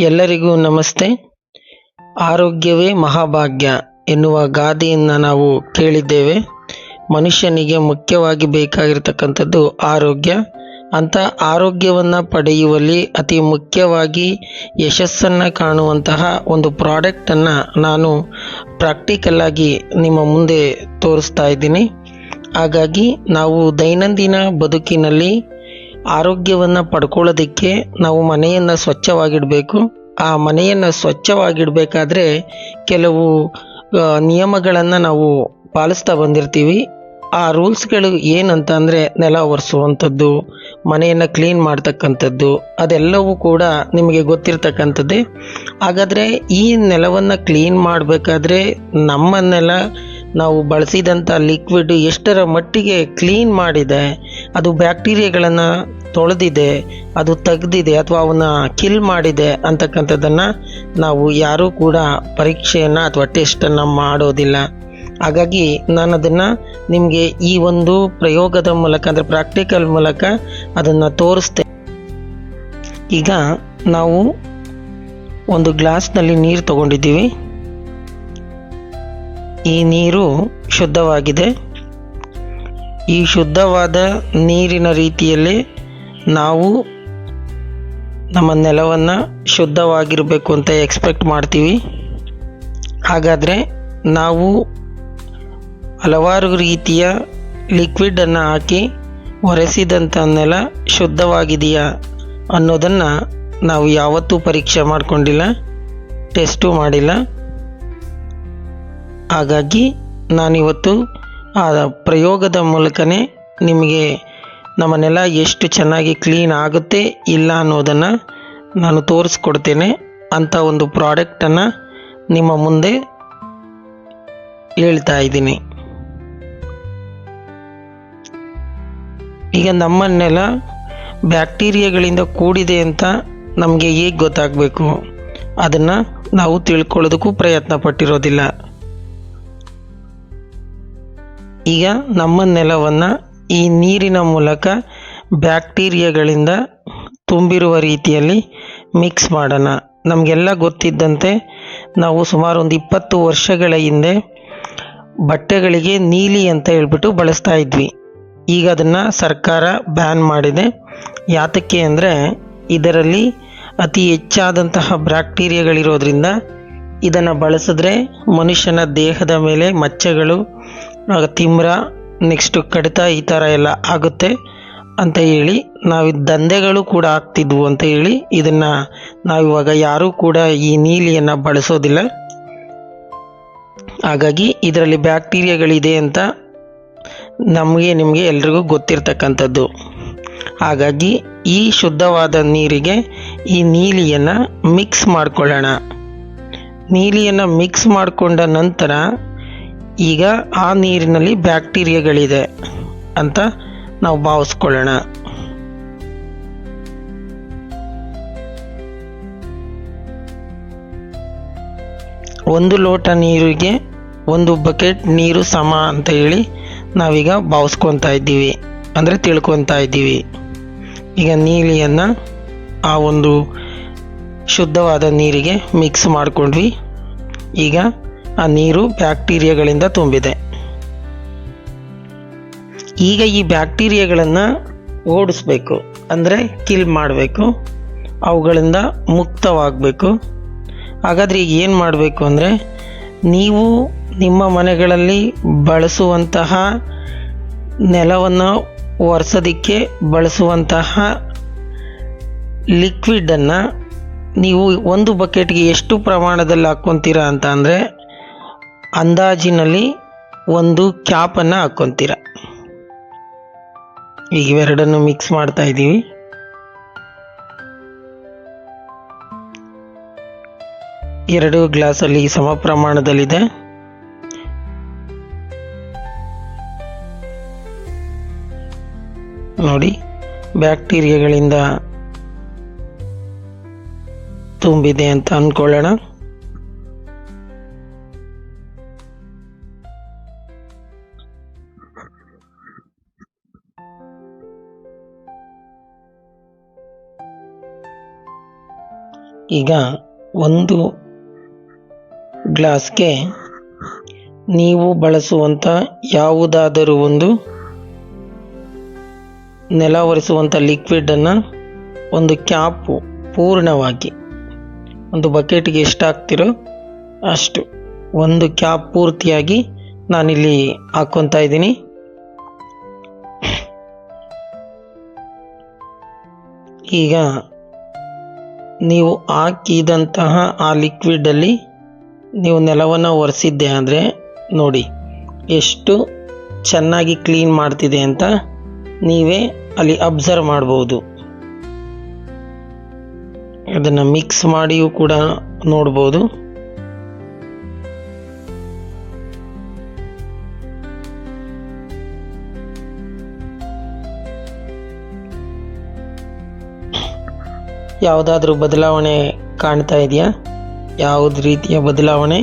ಎಲ್ಲರಿಗೂ ನಮಸ್ತೆ. ಆರೋಗ್ಯವೇ ಮಹಾಭಾಗ್ಯ ಎನ್ನುವ ಗಾದೆಯನ್ನು ನಾವು ಕೇಳಿದ್ದೇವೆ. ಮನುಷ್ಯನಿಗೆ ಮುಖ್ಯವಾಗಿ ಬೇಕಾಗಿರ್ತಕ್ಕಂಥದ್ದು ಆರೋಗ್ಯ. ಅಂಥ ಆರೋಗ್ಯವನ್ನು ಪಡೆಯುವಲ್ಲಿ ಅತಿ ಮುಖ್ಯವಾಗಿ ಯಶಸ್ಸನ್ನು ಕಾಣುವಂತಹ ಒಂದು ಪ್ರಾಡಕ್ಟನ್ನು ನಾನು ಪ್ರಾಕ್ಟಿಕಲ್ಲಾಗಿ ನಿಮ್ಮ ಮುಂದೆ ತೋರಿಸ್ತಾ ಇದ್ದೀನಿ. ಹಾಗಾಗಿ ನಾವು ದೈನಂದಿನ ಬದುಕಿನಲ್ಲಿ ಆರೋಗ್ಯವನ್ನು ಪಡ್ಕೊಳ್ಳೋದಕ್ಕೆ ನಾವು ಮನೆಯನ್ನು ಸ್ವಚ್ಛವಾಗಿಡಬೇಕು. ಆ ಮನೆಯನ್ನು ಸ್ವಚ್ಛವಾಗಿಡಬೇಕಾದ್ರೆ ಕೆಲವು ನಿಯಮಗಳನ್ನು ನಾವು ಪಾಲಿಸ್ತಾ ಬಂದಿರ್ತೀವಿ. ಆ ರೂಲ್ಸ್ಗಳು ಏನಂತ ಅಂದರೆ ನೆಲ ಒರೆಸುವಂಥದ್ದು, ಮನೆಯನ್ನು ಕ್ಲೀನ್ ಮಾಡ್ತಕ್ಕಂಥದ್ದು, ಅದೆಲ್ಲವೂ ಕೂಡ ನಿಮಗೆ ಗೊತ್ತಿರ್ತಕ್ಕಂಥದ್ದೇ. ಹಾಗಾದರೆ ಈ ನೆಲವನ್ನು ಕ್ಲೀನ್ ಮಾಡಬೇಕಾದ್ರೆ ನಮ್ಮನ್ನೆಲ್ಲ ನೆಲ ನಾವು ಬಳಸಿದಂಥ ಲಿಕ್ವಿಡ್ ಎಷ್ಟರ ಮಟ್ಟಿಗೆ ಕ್ಲೀನ್ ಮಾಡಿದೆ, ಅದು ಬ್ಯಾಕ್ಟೀರಿಯಾಗಳನ್ನು ತೊಳೆದಿದೆ, ಅದು ತೆಗೆದಿದೆ ಅಥವಾ ಅವನ್ನ ಕಿಲ್ ಮಾಡಿದೆ ಅಂತಕ್ಕಂಥದ್ದನ್ನು ನಾವು ಯಾರೂ ಕೂಡ ಪರೀಕ್ಷೆಯನ್ನು ಅಥವಾ ಟೆಸ್ಟನ್ನು ಮಾಡೋದಿಲ್ಲ. ಹಾಗಾಗಿ ನಾನು ಅದನ್ನು ನಿಮಗೆ ಈ ಒಂದು ಪ್ರಯೋಗದ ಮೂಲಕ ಅಂದರೆ ಪ್ರಾಕ್ಟಿಕಲ್ ಮೂಲಕ ಅದನ್ನು ತೋರಿಸ್ತೆ ಈಗ ನಾವು ಒಂದು ಗ್ಲಾಸ್ನಲ್ಲಿ ನೀರು ತಗೊಂಡಿದ್ದೀವಿ. ಈ ನೀರು ಶುದ್ಧವಾಗಿದೆ. ಈ ಶುದ್ಧವಾದ ನೀರಿನ ರೀತಿಯಲ್ಲಿ ನಾವು ನಮ್ಮ ನೆಲವನ್ನು ಶುದ್ಧವಾಗಿರಬೇಕು ಅಂತ ಎಕ್ಸ್ಪೆಕ್ಟ್ ಮಾಡ್ತೀವಿ. ಹಾಗಾದರೆ ನಾವು ಹಲವಾರು ರೀತಿಯ ಲಿಕ್ವಿಡನ್ನು ಹಾಕಿ ಒರೆಸಿದಂಥ ನೆಲ ಶುದ್ಧವಾಗಿದೆಯಾ ಅನ್ನೋದನ್ನು ನಾವು ಯಾವತ್ತೂ ಪರೀಕ್ಷೆ ಮಾಡಿಕೊಂಡಿಲ್ಲ ಟೆಸ್ಟು ಮಾಡಿಲ್ಲ. ಹಾಗಾಗಿ ನಾನಿವತ್ತು ಆ ಪ್ರಯೋಗದ ಮೂಲಕನೇ ನಿಮಗೆ ನಮ್ಮ ನೆಲ ಎಷ್ಟು ಚೆನ್ನಾಗಿ ಕ್ಲೀನ್ ಆಗುತ್ತೆ ಇಲ್ಲ ಅನ್ನೋದನ್ನು ನಾನು ತೋರಿಸ್ಕೊಡ್ತೇನೆ. ಅಂಥ ಒಂದು ಪ್ರಾಡಕ್ಟನ್ನು ನಿಮ್ಮ ಮುಂದೆ ಹೇಳ್ತಾ ಇದ್ದೀನಿ. ಈಗ ನಮ್ಮ ನೆಲ ಬ್ಯಾಕ್ಟೀರಿಯಾಗಳಿಂದ ಕೂಡಿದೆ ಅಂತ ನಮಗೆ ಹೇಗೆ ಗೊತ್ತಾಗಬೇಕು? ಅದನ್ನು ನಾವು ತಿಳ್ಕೊಳ್ಳೋದಕ್ಕೂ ಪ್ರಯತ್ನ ಪಟ್ಟಿರೋದಿಲ್ಲ. ಈಗ ನಮ್ಮ ನೆಲವನ್ನು ಈ ನೀರಿನ ಮೂಲಕ ಬ್ಯಾಕ್ಟೀರಿಯಾಗಳಿಂದ ತುಂಬಿರುವ ರೀತಿಯಲ್ಲಿ ಮಿಕ್ಸ್ ಮಾಡೋಣ. ನಮಗೆಲ್ಲ ಗೊತ್ತಿದ್ದಂತೆ ನಾವು ಸುಮಾರು ಒಂದು ಇಪ್ಪತ್ತು ವರ್ಷಗಳ ಹಿಂದೆ ಬಟ್ಟೆಗಳಿಗೆ ನೀಲಿ ಅಂತ ಹೇಳ್ಬಿಟ್ಟು ಬಳಸ್ತಾ ಇದ್ವಿ. ಈಗ ಅದನ್ನು ಸರ್ಕಾರ ಬ್ಯಾನ್ ಮಾಡಿದೆ. ಯಾತಕ್ಕೆ ಅಂದರೆ ಇದರಲ್ಲಿ ಅತಿ ಹೆಚ್ಚಾದಂತಹ ಬ್ಯಾಕ್ಟೀರಿಯಾಗಳಿರೋದ್ರಿಂದ ಇದನ್ನು ಬಳಸಿದ್ರೆ ಮನುಷ್ಯನ ದೇಹದ ಮೇಲೆ ಮಚ್ಚೆಗಳು, ತಿಮ್ರ ನೆಕ್ಸ್ಟು ಕಡಿತ ಈ ಥರ ಎಲ್ಲ ಆಗುತ್ತೆ ಅಂತ ಹೇಳಿ ನಾವು ದಂಧೆಗಳು ಕೂಡ ಆಗ್ತಿದ್ವು ಅಂತ ಹೇಳಿ ಇದನ್ನು ನಾವಿವಾಗ ಯಾರೂ ಕೂಡ ಈ ನೀಲಿಯನ್ನು ಬಳಸೋದಿಲ್ಲ. ಹಾಗಾಗಿ ಇದರಲ್ಲಿ ಬ್ಯಾಕ್ಟೀರಿಯಾಗಳಿದೆ ಅಂತ ನಮಗೆ ನಿಮಗೆ ಎಲ್ರಿಗೂ ಗೊತ್ತಿರ್ತಕ್ಕಂಥದ್ದು. ಹಾಗಾಗಿ ಈ ಶುದ್ಧವಾದ ನೀರಿಗೆ ಈ ನೀಲಿಯನ್ನು ಮಿಕ್ಸ್ ಮಾಡ್ಕೊಳ್ಳೋಣ. ನೀಲಿಯನ್ನು ಮಿಕ್ಸ್ ಮಾಡಿಕೊಂಡ ನಂತರ ಈಗ ಆ ನೀರಿನಲ್ಲಿ ಬ್ಯಾಕ್ಟೀರಿಯಾಗಳಿದೆ ಅಂತ ನಾವು ಭಾವಿಸ್ಕೊಳ್ಳೋಣ. ಒಂದು ಲೋಟ ನೀರಿಗೆ ಒಂದು ಬಕೆಟ್ ನೀರು ಸಮ ಅಂತ ಹೇಳಿ ನಾವೀಗ ಭಾವಿಸ್ಕೊತಾ ಇದ್ದೀವಿ. ಅಂದರೆ ತಿಳ್ಕೊತಾ ಇದ್ದೀವಿ. ಈಗ ನೀಲಿಯನ್ನು ಆ ಒಂದು ಶುದ್ಧವಾದ ನೀರಿಗೆ ಮಿಕ್ಸ್ ಮಾಡಿಕೊಂಡ್ವಿ. ಈಗ ಆ ನೀರು ಬ್ಯಾಕ್ಟೀರಿಯಾಗಳಿಂದ ತುಂಬಿದೆ. ಈಗ ಈ ಬ್ಯಾಕ್ಟೀರಿಯಾಗಳನ್ನು ಓಡಿಸ್ಬೇಕು, ಅಂದರೆ ಕಿಲ್ ಮಾಡಬೇಕು, ಅವುಗಳಿಂದ ಮುಕ್ತವಾಗಬೇಕು. ಹಾಗಾದರೆ ಈಗ ಏನು ಮಾಡಬೇಕು ಅಂದರೆ, ನೀವು ನಿಮ್ಮ ಮನೆಗಳಲ್ಲಿ ಬಳಸುವಂತಹ ನೆಲವನ್ನು ಒರೆಸೋದಕ್ಕೆ ಬಳಸುವಂತಹ ಲಿಕ್ವಿಡನ್ನು ನೀವು ಒಂದು ಬಕೆಟ್ಗೆ ಎಷ್ಟು ಪ್ರಮಾಣದಲ್ಲಿ ಹಾಕ್ಕೊತೀರಾ ಅಂತ ಅಂದರೆ ಅಂದಾಜಿನಲ್ಲಿ ಒಂದು ಕ್ಯಾಪನ್ನು ಹಾಕ್ಕೊತೀರ. ಈಗ ಇವೆರಡನ್ನು ಮಿಕ್ಸ್ ಮಾಡ್ತಾ ಇದ್ದೀವಿ. ಎರಡು ಗ್ಲಾಸಲ್ಲಿ ಸಮ ಪ್ರಮಾಣದಲ್ಲಿದೆ. ನೋಡಿ, ಬ್ಯಾಕ್ಟೀರಿಯಾಗಳಿಂದ ತುಂಬಿದೆ ಅಂತ ಅಂದ್ಕೊಳ್ಳೋಣ. ಈಗ ಒಂದು ಗ್ಲಾಸ್ಗೆ ನೀವು ಬಳಸುವಂಥ ಯಾವುದಾದರೂ ಒಂದು ನೆಲ ಒರೆಸುವಂಥ ಲಿಕ್ವಿಡನ್ನು ಒಂದು ಕ್ಯಾಪು ಪೂರ್ಣವಾಗಿ ಒಂದು ಬಕೆಟ್ಗೆ ಎಷ್ಟಾಗ್ತಿರೋ ಅಷ್ಟು ಒಂದು ಕ್ಯಾಪ್ ಪೂರ್ತಿಯಾಗಿ ನಾನಿಲ್ಲಿ ಹಾಕ್ಕೊತಾ ಇದ್ದೀನಿ. ಈಗ ನೀವು ಹಾಕಿದಂತಹ ಆ ಲಿಕ್ವಿಡಲ್ಲಿ ನೀವು ನೆಲವನ್ನು ಒರೆಸಿದ್ದೆ ಅಂದರೆ ನೋಡಿ ಎಷ್ಟು ಚೆನ್ನಾಗಿ ಕ್ಲೀನ್ ಮಾಡ್ತಿದೆ ಅಂತ ನೀವೇ ಅಲ್ಲಿ ಅಬ್ಸರ್ವ್ ಮಾಡ್ಬೋದು. ಅದನ್ನು ಮಿಕ್ಸ್ ಮಾಡಿಯೂ ಕೂಡ ನೋಡ್ಬೋದು. ಯಾವುದಾದ್ರೂ ಬದಲಾವಣೆ ಕಾಣ್ತಾ ಇದೆಯಾ? ಯಾವುದೇ ರೀತಿಯ ಬದಲಾವಣೆ?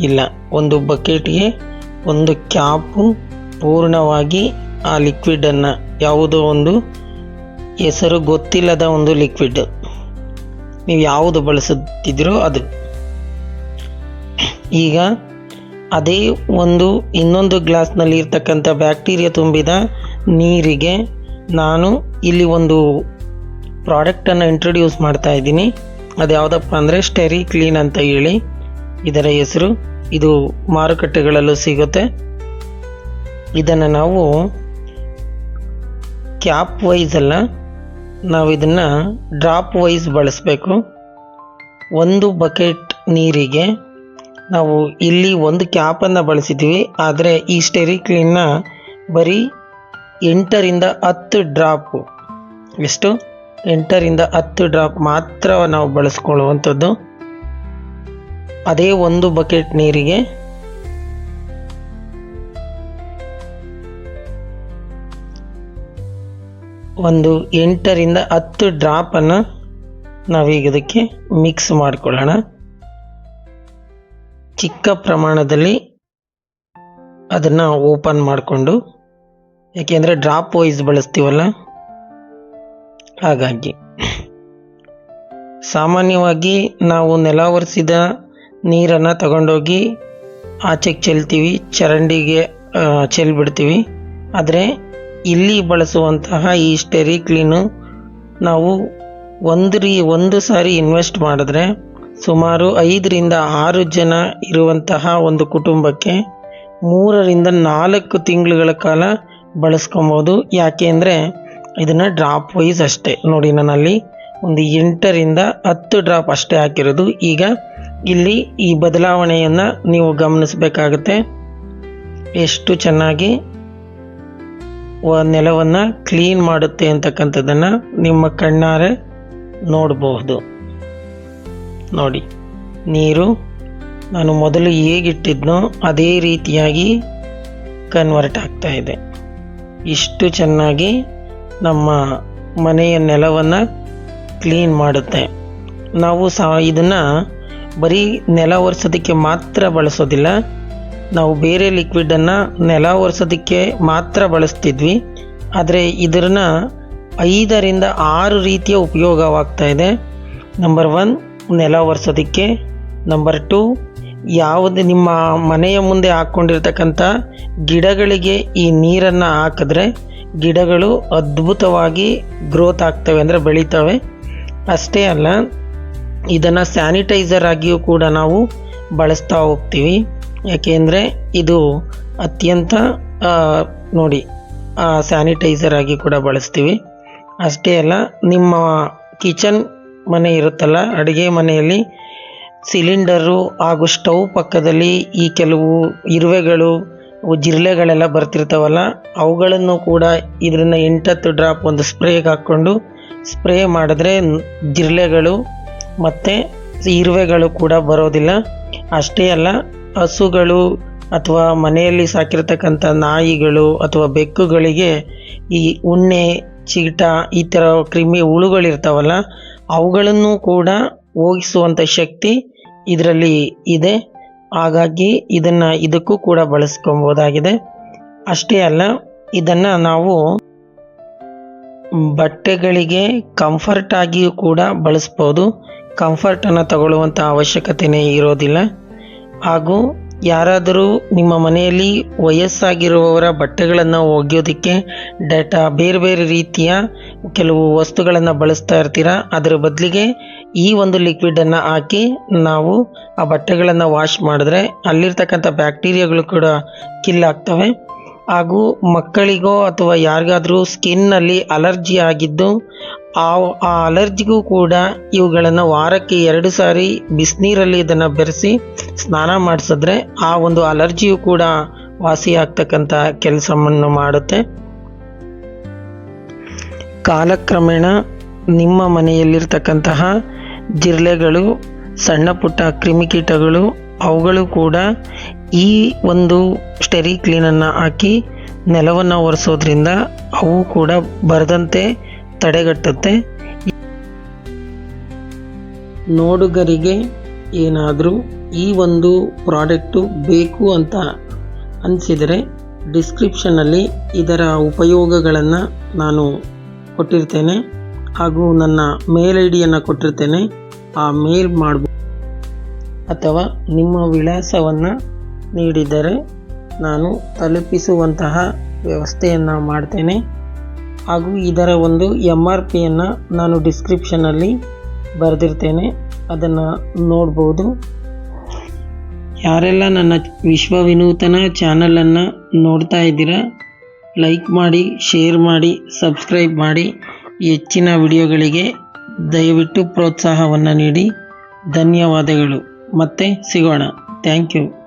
ಇಲ್ಲ. ಒಂದು ಬಕೆಟ್ಗೆ ಒಂದು ಕ್ಯಾಪು ಪೂರ್ಣವಾಗಿ ಆ ಲಿಕ್ವಿಡನ್ನು ಯಾವುದೋ ಒಂದು ಹೆಸರು ಗೊತ್ತಿಲ್ಲದ ಒಂದು ಲಿಕ್ವಿಡ್ ನೀವು ಯಾವುದು ಬಳಸುತ್ತಿದ್ದೀರೋ ಅದು. ಈಗ ಅದೇ ಒಂದು ಇನ್ನೊಂದು ಗ್ಲಾಸ್ನಲ್ಲಿ ಇರ್ತಕ್ಕಂಥ ಬ್ಯಾಕ್ಟೀರಿಯಾ ತುಂಬಿದ ನೀರಿಗೆ ನಾನು ಇಲ್ಲಿ ಒಂದು ಪ್ರಾಡಕ್ಟನ್ನು ಇಂಟ್ರೊಡ್ಯೂಸ್ ಮಾಡ್ತಾ ಇದ್ದೀನಿ. ಅದು ಯಾವುದಪ್ಪ ಅಂದರೆ ಸ್ಟೆರಿ ಕ್ಲೀನ್ ಅಂತ ಹೇಳಿ. ಇದರ ಹೆಸರು. ಇದು ಮಾರುಕಟ್ಟೆಗಳಲ್ಲೂ ಸಿಗುತ್ತೆ. ಇದನ್ನು ನಾವು ಕ್ಯಾಪ್ ವೈಸ್ ಅಲ್ಲ, ನಾವು ಇದನ್ನು ಡ್ರಾಪ್ ವೈಸ್ ಬಳಸಬೇಕು. ಒಂದು ಬಕೆಟ್ ನೀರಿಗೆ ನಾವು ಇಲ್ಲಿ ಒಂದು ಕ್ಯಾಪನ್ನು ಬಳಸಿದ್ದೀವಿ. ಆದರೆ ಈ ಸ್ಟೆರಿ ಕ್ಲೀನ್ನ ಬರೀ ಎಂಟರಿಂದ ಹತ್ತು ಡ್ರಾಪು ಎಷ್ಟು? ಎಂಟರಿಂದ ಹತ್ತು ಡ್ರಾಪ್ ಮಾತ್ರ ನಾವು ಬಳಸ್ಕೊಳ್ಳುವಂಥದ್ದು. ಅದೇ ಒಂದು ಬಕೆಟ್ ನೀರಿಗೆ. ಒಂದು ಎಂಟರಿಂದ ಹತ್ತು ಡ್ರಾಪನ್ನು ನಾವೀಗ ಇದಕ್ಕೆ ಮಿಕ್ಸ್ ಮಾಡಿಕೊಳ್ಳೋಣ. ಚಿಕ್ಕ ಪ್ರಮಾಣದಲ್ಲಿ ಅದನ್ನು ಓಪನ್ ಮಾಡಿಕೊಂಡು. ಯಾಕೆಂದರೆ ಡ್ರಾಪ್ ವೈಸ್ ಬಳಸ್ತೀವಲ್ಲ ಹಾಗಾಗಿ ಸಾಮಾನ್ಯವಾಗಿ ನಾವು ನೆಲ ಒರೆಸಿದ ನೀರನ್ನು ತಗೊಂಡೋಗಿ ಆಚೆಗೆ ಚೆಲ್ತೀವಿ, ಚರಂಡಿಗೆ ಚೆಲ್ಬಿಡ್ತೀವಿ ಆದರೆ ಇಲ್ಲಿ ಬಳಸುವಂತಹ ಈ ಸ್ಟೆರಿ ಕ್ಲೀನು ನಾವು ಒಂದು ರೀ ಒಂದು ಸಾರಿ ಇನ್ವೆಸ್ಟ್ ಮಾಡಿದ್ರೆ ಸುಮಾರು ಐದರಿಂದ ಆರು ಜನ ಇರುವಂತಹ ಒಂದು ಕುಟುಂಬಕ್ಕೆ ಮೂರರಿಂದ ನಾಲ್ಕು ತಿಂಗಳುಗಳ ಕಾಲ ಬಳಸ್ಕೊಬೋದು. ಯಾಕೆ ಅಂದರೆ ಇದನ್ನು ಡ್ರಾಪ್ ವೈಸ್ ಅಷ್ಟೇ. ನೋಡಿ ನಾನಲ್ಲಿ ಒಂದು ಎಂಟರಿಂದ ಹತ್ತು ಡ್ರಾಪ್ ಅಷ್ಟೇ ಹಾಕಿರೋದು. ಈಗ ಇಲ್ಲಿ ಈ ಬದಲಾವಣೆಯನ್ನು ನೀವು ಗಮನಿಸಬೇಕಾಗುತ್ತೆ. ಎಷ್ಟು ಚೆನ್ನಾಗಿ ನೆಲವನ್ನು ಕ್ಲೀನ್ ಮಾಡುತ್ತೆ ಅಂತಕ್ಕಂಥದ್ದನ್ನು ನಿಮ್ಮ ಕಣ್ಣಾರೆ ನೋಡಬಹುದು. ನೋಡಿ, ನೀರು ನಾನು ಮೊದಲು ಹೇಗಿಟ್ಟಿದ್ನೋ ಅದೇ ರೀತಿಯಾಗಿ ಕನ್ವರ್ಟ್ ಆಗ್ತಾ ಇದೆ. ಇಷ್ಟು ಚೆನ್ನಾಗಿ ನಮ್ಮ ಮನೆಯ ನೆಲವನ್ನು ಕ್ಲೀನ್ ಮಾಡುತ್ತೆ. ನಾವು ಸಹ ಇದನ್ನು ಬರೀ ನೆಲ ಒರೆಸೋದಕ್ಕೆ ಮಾತ್ರ ಬಳಸೋದಿಲ್ಲ. ನಾವು ಬೇರೆ ಲಿಕ್ವಿಡನ್ನು ನೆಲ ಒರೆಸೋದಕ್ಕೆ ಮಾತ್ರ ಬಳಸ್ತಿದ್ವಿ. ಆದರೆ ಇದನ್ನ ಐದರಿಂದ ಆರು ರೀತಿಯ ಉಪಯೋಗವಾಗ್ತಾ ಇದೆ. ನಂಬರ್ ಒನ್ ನೆಲ ಒರೆಸೋದಕ್ಕೆ. ನಂಬರ್ ಟು ಯಾವುದೇ ನಿಮ್ಮ ಮನೆಯ ಮುಂದೆ ಹಾಕ್ಕೊಂಡಿರ್ತಕ್ಕಂಥ ಗಿಡಗಳಿಗೆ ಈ ನೀರನ್ನು ಹಾಕಿದ್ರೆ ಗಿಡಗಳು ಅದ್ಭುತವಾಗಿ ಗ್ರೋತ್ ಆಗ್ತವೆ ಅಂದರೆ ಬೆಳೀತವೆ. ಅಷ್ಟೇ ಅಲ್ಲ, ಇದನ್ನು ಸ್ಯಾನಿಟೈಸರ್ ಆಗಿಯೂ ಕೂಡ ನಾವು ಬಳಸ್ತಾ ಹೋಗ್ತೀವಿ. ಯಾಕೆಂದರೆ ಇದು ಅತ್ಯಂತ ನೋಡಿ ಸ್ಯಾನಿಟೈಸರ್ ಆಗಿ ಕೂಡ ಬಳಸ್ತೀವಿ. ಅಷ್ಟೇ ಅಲ್ಲ, ನಿಮ್ಮ ಕಿಚನ್ ಮನೆ ಇರುತ್ತಲ್ಲ, ಅಡುಗೆ ಮನೆಯಲ್ಲಿ ಸಿಲಿಂಡರು ಹಾಗೂ ಸ್ಟವ್ ಪಕ್ಕದಲ್ಲಿ ಈ ಕೆಲವು ಇರುವೆಗಳು ಜಿರಳೆಗಳೆಲ್ಲ ಬರ್ತಿರ್ತಾವಲ್ಲ, ಅವುಗಳನ್ನು ಕೂಡ ಇದರಿಂದ ಎಂಟತ್ತು ಡ್ರಾಪ್ ಒಂದು ಸ್ಪ್ರೇಗೆ ಹಾಕ್ಕೊಂಡು ಸ್ಪ್ರೇ ಮಾಡಿದ್ರೆ ಜಿರಳೆಗಳು ಮತ್ತು ಇರುವೆಗಳು ಕೂಡ ಬರೋದಿಲ್ಲ. ಅಷ್ಟೇ ಅಲ್ಲ, ಹಸುಗಳು ಅಥವಾ ಮನೆಯಲ್ಲಿ ಸಾಕಿರ್ತಕ್ಕಂಥ ನಾಯಿಗಳು ಅಥವಾ ಬೆಕ್ಕುಗಳಿಗೆ ಈ ಉಣ್ಣೆ, ಚೀಟ, ಈ ಥರ ಕ್ರಿಮಿ ಹುಳುಗಳಿರ್ತಾವಲ್ಲ, ಅವುಗಳನ್ನು ಕೂಡ ಹೋಗಿಸುವಂಥ ಶಕ್ತಿ ಇದರಲ್ಲಿ ಇದೆ. ಹಾಗಾಗಿ ಇದನ್ನು ಇದಕ್ಕೂ ಕೂಡ ಬಳಸ್ಕೊಬೋದಾಗಿದೆ. ಅಷ್ಟೇ ಅಲ್ಲ, ಇದನ್ನು ನಾವು ಬಟ್ಟೆಗಳಿಗೆ ಕಂಫರ್ಟ್ ಆಗಿಯೂ ಕೂಡ ಬಳಸ್ಬೋದು. ಕಂಫರ್ಟನ್ನು ತಗೊಳ್ಳುವಂಥ ಅವಶ್ಯಕತೆಯೇ ಇರೋದಿಲ್ಲ. ಹಾಗೂ ಯಾರಾದರೂ ನಿಮ್ಮ ಮನೆಯಲ್ಲಿ ವಯಸ್ಸಾಗಿರುವವರ ಬಟ್ಟೆಗಳನ್ನು ಒಗೆಯೋದಕ್ಕೆ ಡೇಟಾ ಬೇರೆ ಬೇರೆ ರೀತಿಯ ಕೆಲವು ವಸ್ತುಗಳನ್ನು ಬಳಸ್ತಾ ಇರ್ತೀರ? ಅದರ ಬದಲಿಗೆ ಈ ಒಂದು ಲಿಕ್ವಿಡನ್ನು ಹಾಕಿ ನಾವು ಆ ಬಟ್ಟೆಗಳನ್ನು ವಾಶ್ ಮಾಡಿದ್ರೆ ಅಲ್ಲಿರ್ತಕ್ಕಂಥ ಬ್ಯಾಕ್ಟೀರಿಯಾಗಳು ಕೂಡ ಕಿಲ್ ಆಗ್ತವೆ ಹಾಗೂ ಮಕ್ಕಳಿಗೋ ಅಥವಾ ಯಾರಿಗಾದರೂ ಸ್ಕಿನ್ನಲ್ಲಿ ಅಲರ್ಜಿ ಆಗಿದ್ದು ಆ ಆ ಅಲರ್ಜಿಗೂ ಕೂಡ ಇವುಗಳನ್ನು ವಾರಕ್ಕೆ ಎರಡು ಸಾರಿ ಬಿಸಿನೀರಲ್ಲಿ ಇದನ್ನು ಬೆರೆಸಿ ಸ್ನಾನ ಮಾಡಿಸಿದ್ರೆ ಆ ಒಂದು ಅಲರ್ಜಿಯು ಕೂಡ ವಾಸಿಯಾಗ್ತಕ್ಕಂಥ ಕೆಲಸವನ್ನು ಮಾಡುತ್ತೆ. ಕಾಲಕ್ರಮೇಣ ನಿಮ್ಮ ಮನೆಯಲ್ಲಿರ್ತಕ್ಕಂತಹ ಜಿರಳೆಗಳು, ಸಣ್ಣ ಪುಟ್ಟ ಕ್ರಿಮಿಕೀಟಗಳು, ಅವುಗಳು ಕೂಡ ಈ ಒಂದು ಸ್ಟೆರಿ ಕ್ಲೀನನ್ನು ಹಾಕಿ ನೆಲವನ್ನು ಒರೆಸೋದ್ರಿಂದ ಅವು ಕೂಡ ಬರದಂತೆ ತಡೆಗಟ್ಟುತ್ತೆ. ನೋಡುಗರಿಗೆ ಏನಾದರೂ ಈ ಒಂದು ಪ್ರಾಡಕ್ಟು ಬೇಕು ಅಂತ ಅನಿಸಿದರೆ ಡಿಸ್ಕ್ರಿಪ್ಷನಲ್ಲಿ ಇದರ ಉಪಯೋಗಗಳನ್ನು ನಾನು ಕೊಟ್ಟಿರ್ತೇನೆ ಹಾಗೂ ನನ್ನ ಮೇಲ್ ಐ ಡಿಯನ್ನು ಕೊಟ್ಟಿರ್ತೇನೆ. ಆ ಮೇಲ್ ಮಾಡ್ಬೋದು ಅಥವಾ ನಿಮ್ಮ ವಿಳಾಸವನ್ನು ನೀಡಿದರೆ ನಾನು ತಲುಪಿಸುವಂತಹ ವ್ಯವಸ್ಥೆಯನ್ನು ಮಾಡ್ತೇನೆ. ಹಾಗೂ ಇದರ ಒಂದು ಎಂ ಆರ್ ಪಿಯನ್ನು ನಾನು ಡಿಸ್ಕ್ರಿಪ್ಷನಲ್ಲಿ ಬರೆದಿರ್ತೇನೆ. ಅದನ್ನು ನೋಡ್ಬೋದು. ಯಾರೆಲ್ಲ ನನ್ನ ವಿಶ್ವ ವಿನೂತನ ಚಾನಲನ್ನು ನೋಡ್ತಾ ಇದ್ದೀರಾ, ಲೈಕ್ ಮಾಡಿ, ಶೇರ್ ಮಾಡಿ, ಸಬ್ಸ್ಕ್ರೈಬ್ ಮಾಡಿ. ಹೆಚ್ಚಿನ ವಿಡಿಯೋಗಳಿಗೆ ದಯವಿಟ್ಟು ಪ್ರೋತ್ಸಾಹವನ್ನು ನೀಡಿ. ಧನ್ಯವಾದಗಳು. ಮತ್ತೆ ಸಿಗೋಣ. Thank you.